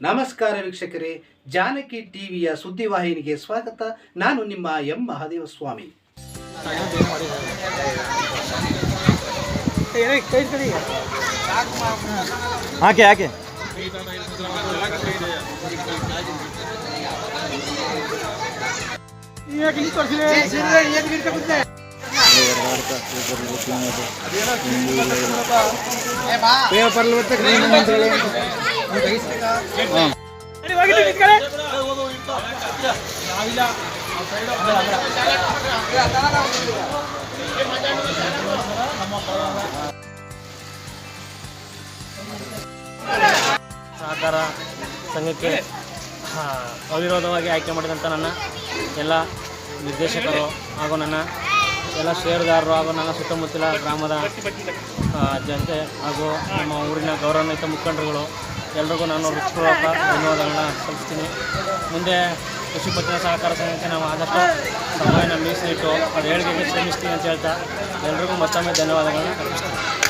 ನಮಸ್ಕಾರ ವೀಕ್ಷಕರೇ ಜಾನಕಿ ಟಿವಿಯ ಸುದ್ದಿವಾಹಿನಿಗೆ ಸ್ವಾಗತ. ನಾನು ನಿಮ್ಮ ಎಂ. ಮಹಾದೇವ ಸ್ವಾಮಿ ಹಾಕಿ ಹಾಕಿ ಸಹಕಾರ ಸಂಘಕ್ಕೆ ಅವಿರೋಧವಾಗಿ ಆಯ್ಕೆ ಮಾಡಿದಂಥ ನನ್ನ ಎಲ್ಲ ನಿರ್ದೇಶಕರು ಹಾಗೂ ನನ್ನ ಎಲ್ಲ ಷೇರುದಾರರು ಹಾಗೂ ನನ್ನ ಸುತ್ತಮುತ್ತಲ ಗ್ರಾಮದ ಜನತೆ ಹಾಗೂ ನಮ್ಮ ಊರಿನ ಗೌರವಾನ್ವಿತ ಮುಖಂಡರುಗಳು ಎಲ್ರಿಗೂ ನಾನು ಹೃತ್ಪೂರ್ವಕ ಧನ್ಯವಾದಗಳನ್ನ ಸಲ್ಲಿಸ್ತೀನಿ. ಮುಂದೆ ಕೃಷಿ ಪತ್ತಿನ ಸಹಕಾರ ಸಂಘಕ್ಕೆ ನಾವು ಆದಷ್ಟು ಸಮಯನ ಮೀಸಲಿಟ್ಟು ಅದು ಹೇಳಿಕೆಗೆ ಶ್ರಮಿಸ್ತೀನಿ ಅಂತ ಹೇಳ್ತಾ ಎಲ್ರಿಗೂ ಮತ್ತೊಮ್ಮೆ ಧನ್ಯವಾದಗಳನ್ನ ಅರ್ಪಿಸ್ತೀನಿ.